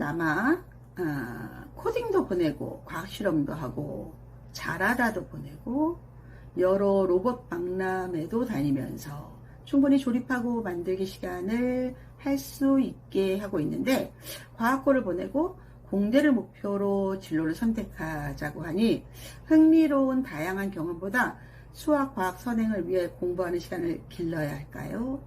남아 아, 코딩도 보내고 과학 실험도 하고 자라다도 보내고 여러 로봇 박람회도 다니면서 충분히 조립하고 만들기 시간을 할 수 있게 하고 있는데 과학고를 보내고 공대를 목표로 진로를 선택하자고 하니 흥미로운 다양한 경험보다 수학, 과학, 선행을 위해 공부하는 시간을 길러야 할까요?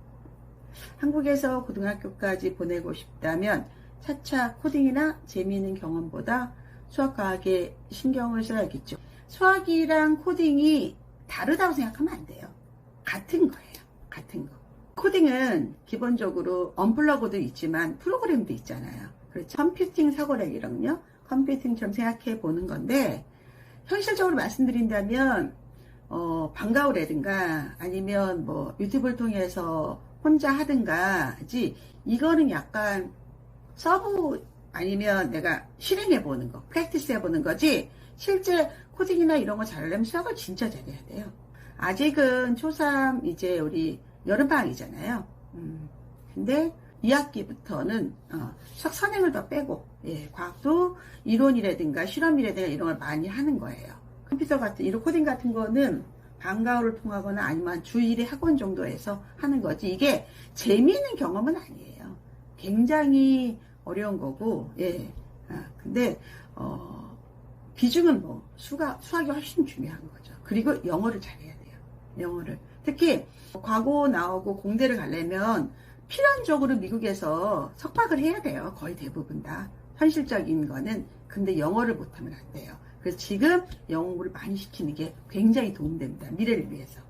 한국에서 고등학교까지 보내고 싶다면 차차 코딩이나 재미있는 경험보다 수학, 과학에 신경을 써야겠죠. 수학이랑 코딩이 다르다고 생각하면 안 돼요. 같은 거예요. 같은 거. 코딩은 기본적으로 언플러그도 있지만 프로그램도 있잖아요. 그렇죠. 컴퓨팅 사고력이랑요. 컴퓨팅처럼 생각해 보는 건데 현실적으로 말씀드린다면 어, 방과후라든가 아니면 뭐 유튜브를 통해서 혼자 하든가 하지 이거는 약간 서브 아니면 내가 실행해 보는 거, 프랙티스 해 보는 거지 실제 코딩이나 이런 거 잘하려면 수학을 진짜 잘해야 돼요. 아직은 초3 이제 우리 여름방학이잖아요. 음, 근데 2학기부터는 어, 수학 선행을 더 빼고 예, 과학도 이론이라든가 실험이라든가 이런 걸 많이 하는 거예요. 컴퓨터 같은 이런 코딩 같은 거는 방과후를 통하거나 아니면 주 1회 학원 정도에서 하는 거지 이게 재미있는 경험은 아니에요. 굉장히 어려운 거고 예. 아, 근데 어, 비중은 뭐 수가 수학이 훨씬 중요한 거죠. 그리고 영어를 잘해야 돼요. 영어를 특히 과고 나오고 공대를 가려면 필연적으로 미국에서 석박을 해야 돼요. 거의 대부분 다 현실적인 거는 근데 영어를 못하면 안 돼요. 그래서 지금 영어를 많이 시키는 게 굉장히 도움됩니다. 미래를 위해서.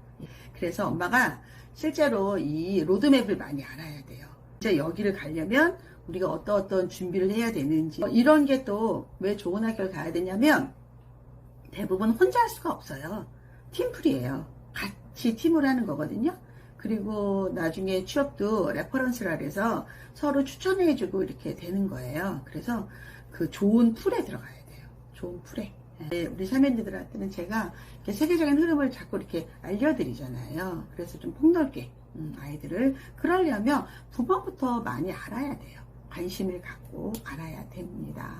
그래서 엄마가 실제로 이 로드맵을 많이 알아야 돼요. 이제 여기를 가려면 우리가 어떤 어떤 준비를 해야 되는지 어, 이런 게 또 왜 좋은 학교를 가야 되냐면 대부분 혼자 할 수가 없어요. 팀플이에요. 같이 팀을 하는 거거든요. 그리고 나중에 취업도 레퍼런스라 해서 서로 추천해주고 이렇게 되는 거예요. 그래서 그 좋은 풀에 들어가야 돼요. 좋은 풀에. 네, 우리 사면들한테는 제가 세계적인 흐름을 자꾸 이렇게 알려드리잖아요. 그래서 좀 폭넓게 음, 아이들을 그러려면 부모부터 많이 알아야 돼요. 관심을 갖고 알아야 됩니다.